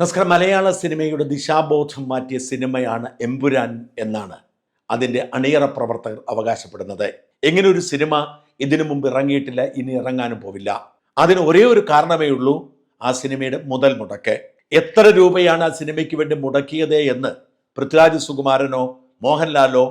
നമസ്കാരം. മലയാള സിനിമയുടെ ദിശാബോധം മാറ്റിയ സിനിമയാണ് എമ്പുരാൻ എന്നാണ് അതിന്റെ അണിയറ പ്രവർത്തകർ അവകാശപ്പെടുന്നത്. എങ്ങനെ ഒരു സിനിമ ഇതിനു മുമ്പ് ഇറങ്ങിയിട്ടില്ല ഇനി ഇറങ്ങാനും പോവില്ല? അതിന് ഒരേ ഒരു കാരണമേ ഉള്ളൂ ആ സിനിമയുടെ മുതൽ മുടക്ക്. എത്ര രൂപയാണ് ആ സിനിമയ്ക്ക് വേണ്ടി മുടക്കിയത് എന്ന് പൃഥ്വിരാജ് സുകുമാരനോ മോഹൻലാലോ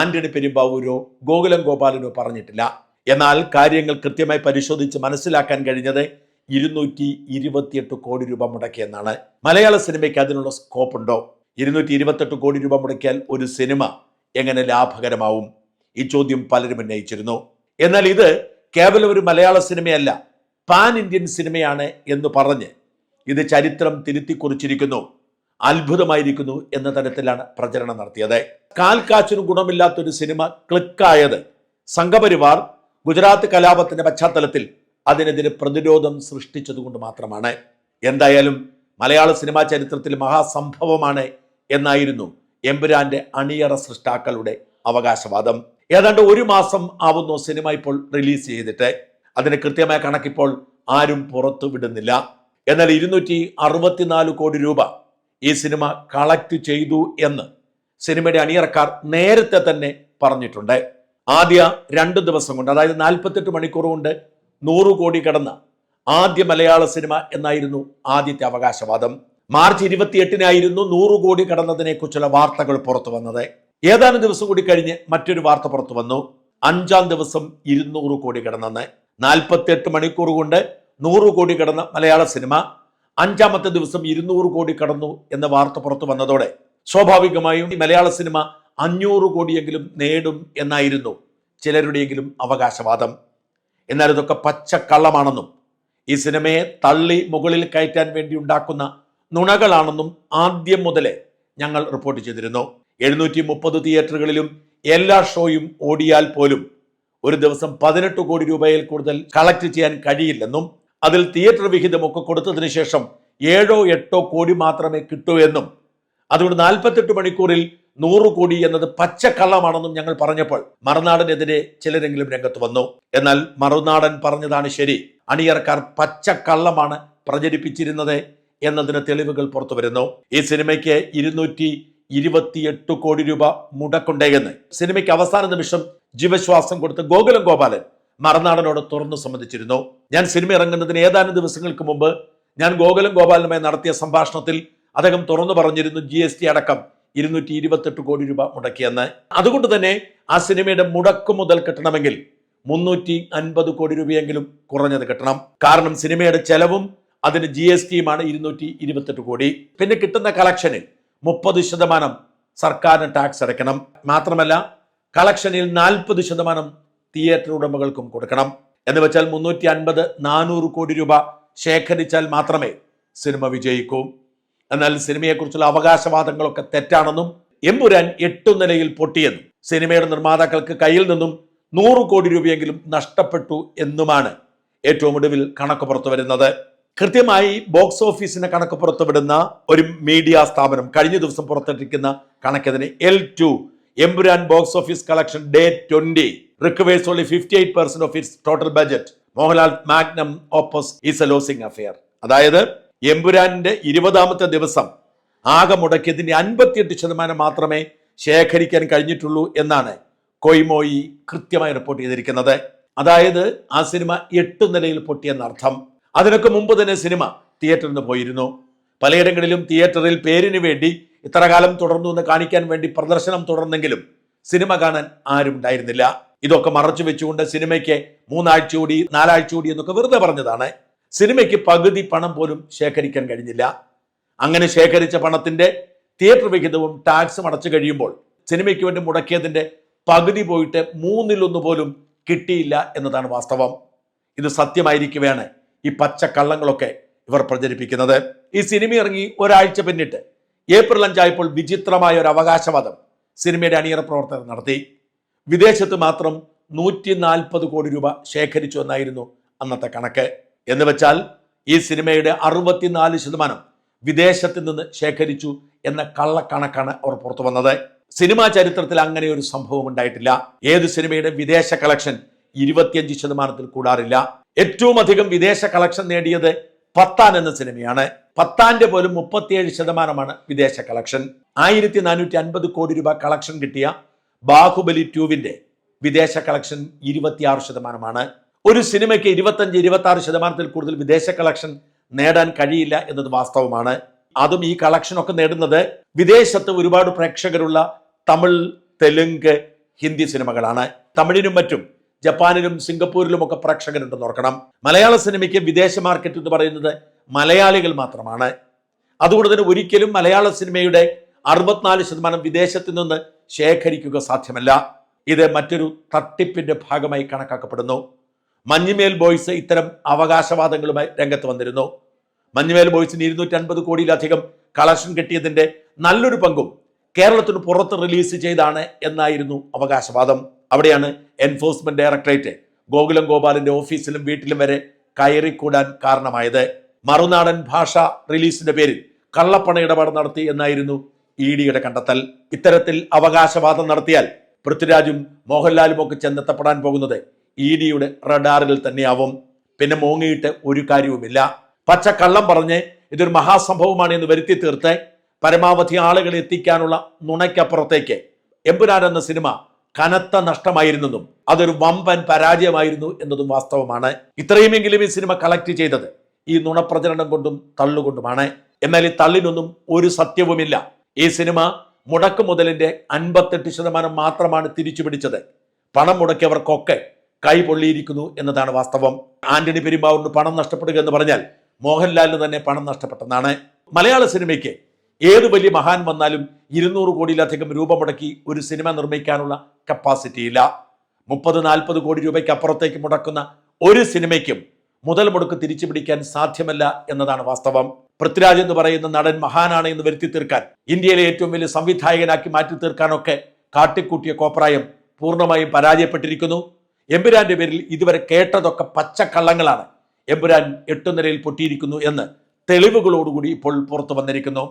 ആന്റണി പെരുമ്പാവൂരോ ഗോകുലം ഗോപാലനോ പറഞ്ഞിട്ടില്ല. എന്നാൽ കാര്യങ്ങൾ കൃത്യമായി പരിശോധിച്ച് മനസ്സിലാക്കാൻ കഴിഞ്ഞത് ഇരുന്നൂറ്റി ഇരുപത്തിയെട്ട് കോടി രൂപ മുടക്കിയെന്നാണ് മലയാള സിനിമയ്ക്ക് അതിനുള്ള സ്കോപ്പ് ഉണ്ടോ ഇരുന്നൂറ്റി ഇരുപത്തെട്ട് കോടി രൂപ മുടക്കിയാൽ ഒരു സിനിമ എങ്ങനെ ലാഭകരമാവും? ഈ ചോദ്യം പലരും ഉന്നയിച്ചിരുന്നു. എന്നാൽ ഇത് കേവലം ഒരു മലയാള സിനിമയല്ല പാൻ ഇന്ത്യൻ സിനിമയാണ് എന്ന് പറഞ്ഞ് ഇത് ചരിത്രം തിരുത്തിക്കുറിച്ചിരിക്കുന്നു അത്ഭുതമായിരിക്കുന്നു എന്ന തരത്തിലാണ് പ്രചരണം നടത്തിയത്. കാൽക്കാച്ചിന് ഗുണമില്ലാത്തൊരു സിനിമ ക്ലിക്കായത് സംഘപരിവാർ ഗുജറാത്ത് കലാപത്തിന്റെ പശ്ചാത്തലത്തിൽ അതിനെതിരെ പ്രതിരോധം സൃഷ്ടിച്ചതുകൊണ്ട് മാത്രമാണ്. എന്തായാലും മലയാള സിനിമാ ചരിത്രത്തിൽ മഹാസംഭവമാണ് എന്നായിരുന്നു എമ്പുരാന്റെ അണിയറ സൃഷ്ടാക്കളുടെ അവകാശവാദം. ഏതാണ്ട് ഒരു മാസം ആവുന്നു സിനിമ ഇപ്പോൾ റിലീസ് ചെയ്തിട്ട്. അതിന് കൃത്യമായ കണക്കിപ്പോൾ ആരും പുറത്തു വിടുന്നില്ല. എന്നാൽ ഇരുന്നൂറ്റി അറുപത്തിനാല് കോടി രൂപ ഈ സിനിമ കളക്ട് ചെയ്തു എന്ന് സിനിമയുടെ അണിയറക്കാർ നേരത്തെ തന്നെ പറഞ്ഞിട്ടുണ്ട്. ആദ്യ രണ്ട് ദിവസം കൊണ്ട് അതായത് നാൽപ്പത്തെട്ട് മണിക്കൂർ കൊണ്ട് നൂറ് കോടി കടന്ന ആദ്യ മലയാള സിനിമ എന്നായിരുന്നു ആദ്യത്തെ അവകാശവാദം. മാർച്ച് ഇരുപത്തിയെട്ടിനായിരുന്നു നൂറ് കോടി കടന്നതിനെക്കുറിച്ചുള്ള വാർത്തകൾ പുറത്തു വന്നത്. ഏതാനും ദിവസം കൂടി കഴിഞ്ഞ് മറ്റൊരു വാർത്ത പുറത്തു വന്നു. അഞ്ചാം ദിവസം ഇരുന്നൂറ് കോടി കടന്നെന്ന്. നാൽപ്പത്തിയെട്ട് മണിക്കൂർ കൊണ്ട് നൂറ് കോടി കടന്ന മലയാള സിനിമ. അഞ്ചാമത്തെ ദിവസം ഇരുന്നൂറ് കോടി കടന്നു എന്ന വാർത്ത പുറത്തു വന്നതോടെ സ്വാഭാവികമായും ഈ മലയാള സിനിമ അഞ്ഞൂറ് കോടിയെങ്കിലും നേടും എന്നായിരുന്നു ചിലരുടെയെങ്കിലും അവകാശവാദം. എന്നാൽ ഇതൊക്കെ പച്ചക്കള്ളമാണെന്നും ഈ സിനിമയെ തള്ളി മുകളിൽ കയറ്റാൻ വേണ്ടി ഉണ്ടാക്കുന്ന നുണകളാണെന്നും ആദ്യം മുതലേ ഞങ്ങൾ റിപ്പോർട്ട് ചെയ്തിരുന്നു. എഴുന്നൂറ്റി മുപ്പത് തിയേറ്ററുകളിലും എല്ലാ ഷോയും ഓടിയാൽ പോലും ഒരു ദിവസം പതിനെട്ട് കോടി രൂപയിൽ കൂടുതൽ കളക്ട് ചെയ്യാൻ കഴിയില്ലെന്നും അതിൽ തിയേറ്റർ വിഹിതമൊക്കെ കൊടുത്തതിന് ശേഷം ഏഴോ എട്ടോ കോടി മാത്രമേ കിട്ടൂ എന്നും അതുകൊണ്ട് നാൽപ്പത്തെട്ട് മണിക്കൂറിൽ നൂറ് കോടി എന്നത് പച്ചക്കള്ളമാണെന്നും ഞങ്ങൾ പറഞ്ഞപ്പോൾ മറുനാടനെതിരെ ചിലരെങ്കിലും രംഗത്ത് വന്നു. എന്നാൽ മറുനാടൻ പറഞ്ഞതാണ് ശരി. അണിയർക്കാർ പച്ചക്കള്ളമാണ് പ്രചരിപ്പിച്ചിരുന്നത് എന്നതിന് തെളിവുകൾ പുറത്തു വരുന്നു. ഈ സിനിമയ്ക്ക് ഇരുന്നൂറ്റി ഇരുപത്തിയെട്ട് കോടി രൂപ മുടക്കുണ്ടേയെന്ന്. സിനിമയ്ക്ക് അവസാന നിമിഷം ജീവശ്വാസം കൊടുത്ത് ഗോകുലം ഗോപാലൻ മറുനാടനോട് തുറന്നു സംബന്ധിച്ചിരുന്നു ഞാൻ സിനിമ ഇറങ്ങുന്നതിന് ഏതാനും ദിവസങ്ങൾക്ക് മുമ്പ് ഞാൻ ഗോകുലം ഗോപാലനുമായി നടത്തിയ സംഭാഷണത്തിൽ അദ്ദേഹം തുറന്നു പറഞ്ഞിരുന്നു ജി അടക്കം. ഇരുന്നൂറ്റി ഇരുപത്തെട്ട് കോടി രൂപ മുടക്കിയെന്ന്. അതുകൊണ്ട് തന്നെ ആ സിനിമയുടെ മുടക്ക് മുതൽ കിട്ടണമെങ്കിൽ മുന്നൂറ്റി അൻപത് കോടി രൂപയെങ്കിലും കുറഞ്ഞത് കിട്ടണം. കാരണം സിനിമയുടെ ചെലവും അതിന് ജി എസ് ടിയുമാണ് ഇരുന്നൂറ്റി ഇരുപത്തെട്ട് കോടി. പിന്നെ കിട്ടുന്ന കളക്ഷനിൽ മുപ്പത് ശതമാനം സർക്കാരിന് ടാക്സ് അടയ്ക്കണം. മാത്രമല്ല കളക്ഷനിൽ നാൽപ്പത് ശതമാനം തിയേറ്റർ ഉടമകൾക്കും കൊടുക്കണം. എന്ന് വെച്ചാൽ മുന്നൂറ്റി അൻപത് നാനൂറ് കോടി രൂപ ശേഖരിച്ചാൽ മാത്രമേ സിനിമ വിജയിക്കൂ. എന്നാൽ സിനിമയെക്കുറിച്ചുള്ള അവകാശവാദങ്ങളൊക്കെ തെറ്റാണെന്നും എമ്പുരാൻ എട്ടു നിലയിൽ പൊട്ടിയെന്നും സിനിമയുടെ നിർമ്മാതാക്കൾക്ക് കയ്യിൽ നിന്നും നൂറ് കോടി രൂപയെങ്കിലും നഷ്ടപ്പെട്ടു എന്നുമാണ് ഏറ്റവും ഒടുവിൽ കണക്ക് പുറത്തു വരുന്നത്. കൃത്യമായി ബോക്സ് ഓഫീസിന് കണക്ക് പുറത്തുവിടുന്ന ഒരു മീഡിയ സ്ഥാപനം കഴിഞ്ഞ ദിവസം പുറത്തിട്ടിരിക്കുന്ന കണക്കതിന് L two Empuraan box office collection day twenty recovers only fifty eight percent of its total budget Mohanlal magnum opus is a losing affair അതായത് എമ്പുരാന്റെ ഇരുപതാമത്തെ ദിവസം ആകെ മുടക്കിയതിന്റെ അൻപത്തിയെട്ട് ശതമാനം മാത്രമേ ശേഖരിക്കാൻ കഴിഞ്ഞിട്ടുള്ളൂ എന്നാണ് കൊയ്മോയി കൃത്യമായി റിപ്പോർട്ട് ചെയ്തിരിക്കുന്നത്. അതായത് ആ സിനിമ എട്ട് നിലയിൽ പൊട്ടിയെന്നർത്ഥം അതിനൊക്കെ മുമ്പ് തന്നെ സിനിമ തിയേറ്ററിൽ നിന്ന് പോയിരുന്നു. പലയിടങ്ങളിലും തിയേറ്ററിൽ പേരിന് വേണ്ടി ഇത്ര കാലം തുടർന്നു എന്ന് കാണിക്കാൻ വേണ്ടി പ്രദർശനം തുടർന്നെങ്കിലും സിനിമ കാണാൻ ആരും ഉണ്ടായിരുന്നില്ല. ഇതൊക്കെ മറച്ചു വെച്ചുകൊണ്ട് സിനിമയ്ക്ക് മൂന്നാഴ്ച കൂടി നാലാഴ്ച കൂടി എന്നൊക്കെ വെറുതെ പറഞ്ഞതാണ്. സിനിമയ്ക്ക് പകുതി പണം പോലും ശേഖരിക്കാൻ കഴിഞ്ഞില്ല. അങ്ങനെ ശേഖരിച്ച പണത്തിന്റെ തിയേറ്റർ വിഹിതവും ടാക്സും അടച്ചു കഴിയുമ്പോൾ സിനിമയ്ക്ക് വേണ്ടി മുടക്കിയതിന്റെ പകുതി പോയിട്ട് മൂന്നിലൊന്ന് പോലും കിട്ടിയില്ല എന്നതാണ് വാസ്തവം. ഇത് സത്യമായിരിക്കുകയാണ് ഈ പച്ച കള്ളങ്ങളൊക്കെ ഇവർ പ്രചരിപ്പിക്കുന്നത്. ഈ സിനിമ ഇറങ്ങി ഒരാഴ്ച പിന്നിട്ട് ഏപ്രിൽ അഞ്ചായപ്പോൾ വിചിത്രമായ ഒരു അവകാശവാദം സിനിമയുടെ അണിയറ പ്രവർത്തകർ നടത്തി. വിദേശത്ത് മാത്രം നൂറ്റി നാൽപ്പത് കോടി രൂപ ശേഖരിച്ചു എന്നായിരുന്നു അന്നത്തെ കണക്ക്. എന്ന് വെച്ചാൽ ഈ സിനിമയുടെ അറുപത്തിനാല് ശതമാനം വിദേശത്ത് നിന്ന് ശേഖരിച്ചു എന്ന കള്ളക്കണക്കാണ് അവർ പുറത്തു വന്നത്. സിനിമാ ചരിത്രത്തിൽ അങ്ങനെ ഒരു സംഭവം ഉണ്ടായിട്ടില്ല. ഏത് സിനിമയുടെ വിദേശ കളക്ഷൻ ഇരുപത്തിയഞ്ച് ശതമാനത്തിൽ കൂടാറില്ല. ഏറ്റവും അധികം വിദേശ കളക്ഷൻ നേടിയത് പത്താൻ എന്ന സിനിമയാണ്. പത്താന്റെ പോലും മുപ്പത്തിയേഴ് ശതമാനമാണ് വിദേശ കളക്ഷൻ. ആയിരത്തി നാനൂറ്റി അൻപത് കോടി രൂപ കളക്ഷൻ കിട്ടിയ ബാഹുബലി ട്യൂവിന്റെ വിദേശ കളക്ഷൻ ഇരുപത്തിയാറ് ശതമാനമാണ്. ഒരു സിനിമയ്ക്ക് ഇരുപത്തഞ്ച് ഇരുപത്തി ആറ് ശതമാനത്തിൽ കൂടുതൽ വിദേശ കളക്ഷൻ നേടാൻ കഴിയില്ല എന്നത് വാസ്തവമാണ്. അതും ഈ കളക്ഷൻ ഒക്കെ നേടുന്നത് വിദേശത്ത് ഒരുപാട് പ്രേക്ഷകരുള്ള തമിഴ് തെലുങ്ക് ഹിന്ദി സിനിമകളാണ്. തമിഴിനും മറ്റും ജപ്പാനിലും സിംഗപ്പൂരിലും ഒക്കെ പ്രേക്ഷകരുണ്ടെന്ന് ഓർക്കണം. മലയാള സിനിമയ്ക്ക് വിദേശ മാർക്കറ്റ് എന്ന് പറയുന്നത് മലയാളികൾ മാത്രമാണ്. അതുകൊണ്ട് തന്നെ ഒരിക്കലും മലയാള സിനിമയുടെ അറുപത്തിനാല് ശതമാനം വിദേശത്ത് നിന്ന് ശേഖരിക്കുക സാധ്യമല്ല. ഇത് മറ്റൊരു തട്ടിപ്പിന്റെ ഭാഗമായി കണക്കാക്കപ്പെടുന്നു. മഞ്ഞുമേൽ ബോയ്സ് ഇത്തരം അവകാശവാദങ്ങളുമായി രംഗത്ത് വന്നിരുന്നു. മഞ്ഞുമേൽ ബോയ്സിന് ഇരുന്നൂറ്റി അൻപത് കോടിയിലധികം കളക്ഷൻ കിട്ടിയതിന്റെ നല്ലൊരു പങ്കും കേരളത്തിന് പുറത്ത് റിലീസ് ചെയ്താണ് എന്നായിരുന്നു അവകാശവാദം. അവിടെയാണ് എൻഫോഴ്സ്മെന്റ് ഡയറക്ടറേറ്റ് ഗോകുലം ഗോപാലിന്റെ ഓഫീസിലും വീട്ടിലും വരെ കയറിക്കൂടാൻ കാരണമായത്. മറുനാടൻ ഭാഷ റിലീസിന്റെ പേരിൽ കള്ളപ്പണ ഇടപാട് നടത്തി എന്നായിരുന്നു ഇ ഡിയുടെ കണ്ടെത്തൽ. ഇത്തരത്തിൽ അവകാശവാദം നടത്തിയാൽ പൃഥ്വിരാജും മോഹൻലാലും ഒക്കെ ചെന്നെത്തപ്പെടാൻ പോകുന്നത് ഇ ഡിയുടെ റഡാറിൽ തന്നെയാവും. പിന്നെ മോങ്ങിയിട്ട് ഒരു കാര്യവുമില്ല. പച്ച കള്ളം പറഞ്ഞ് ഇതൊരു മഹാസംഭവമാണ് എന്ന് വരുത്തി തീർത്ത്. പരമാവധി ആളുകളെ എത്തിക്കാനുള്ള നുണയ്ക്കപ്പുറത്തേക്ക്. എമ്പുരാൻ എന്ന സിനിമ കനത്ത നഷ്ടമായിരുന്നതും അതൊരു വമ്പൻ പരാജയമായിരുന്നു എന്നതും വാസ്തവമാണ്. ഇത്രയുമെങ്കിലും ഈ സിനിമ കളക്ട് ചെയ്തത് ഈ നുണപ്രചരണം കൊണ്ടും തള്ളുകൊണ്ടുമാണ്. എന്നാൽ ഈ തള്ളിനൊന്നും ഒരു സത്യവുമില്ല. ഈ സിനിമ മുടക്ക് മുതലിന്റെ അൻപത്തെട്ട് ശതമാനം മാത്രമാണ് തിരിച്ചു പിടിച്ചത് പണം മുടക്കിയവർക്കൊക്കെ കൈ പൊള്ളിയിരിക്കുന്നു എന്നതാണ് വാസ്തവം. ആന്റണി പെരുമ്പാവൂരിന് പണം നഷ്ടപ്പെടുക എന്ന് പറഞ്ഞാൽ മോഹൻലാലിന് തന്നെ പണം നഷ്ടപ്പെട്ടെന്നാണ്. മലയാള സിനിമയ്ക്ക് ഏത് വലിയ മഹാൻ വന്നാലും ഇരുന്നൂറ് കോടിയിലധികം രൂപ മുടക്കി ഒരു സിനിമ നിർമ്മിക്കാനുള്ള കപ്പാസിറ്റി ഇല്ല മുപ്പത് നാൽപ്പത് കോടി രൂപയ്ക്ക് അപ്പുറത്തേക്ക് മുടക്കുന്ന ഒരു സിനിമയ്ക്കും മുതൽ മുടക്ക് തിരിച്ചു പിടിക്കാൻ സാധ്യമല്ല എന്നതാണ് വാസ്തവം. പൃഥ്വിരാജ് എന്ന് പറയുന്ന നടൻ മഹാനാണ് എന്ന് വരുത്തി തീർക്കാൻ ഇന്ത്യയിലെ ഏറ്റവും വലിയ സംവിധായകനാക്കി മാറ്റി തീർക്കാനൊക്കെ കാട്ടിക്കൂട്ടിയ കോപ്രായം പൂർണമായും പരാജയപ്പെട്ടിരിക്കുന്നു. എമ്പുരാന്റെ പേരിൽ ഇതുവരെ കേട്ടതൊക്കെ പച്ചക്കള്ളങ്ങളാണ്. എമ്പുരാൻ എട്ടുനിരയിൽ പൊട്ടിയിരിക്കുന്നു എന്ന് തെളിവുകളോടുകൂടി ഇപ്പോൾ പുറത്തു വന്നിരിക്കുന്നു.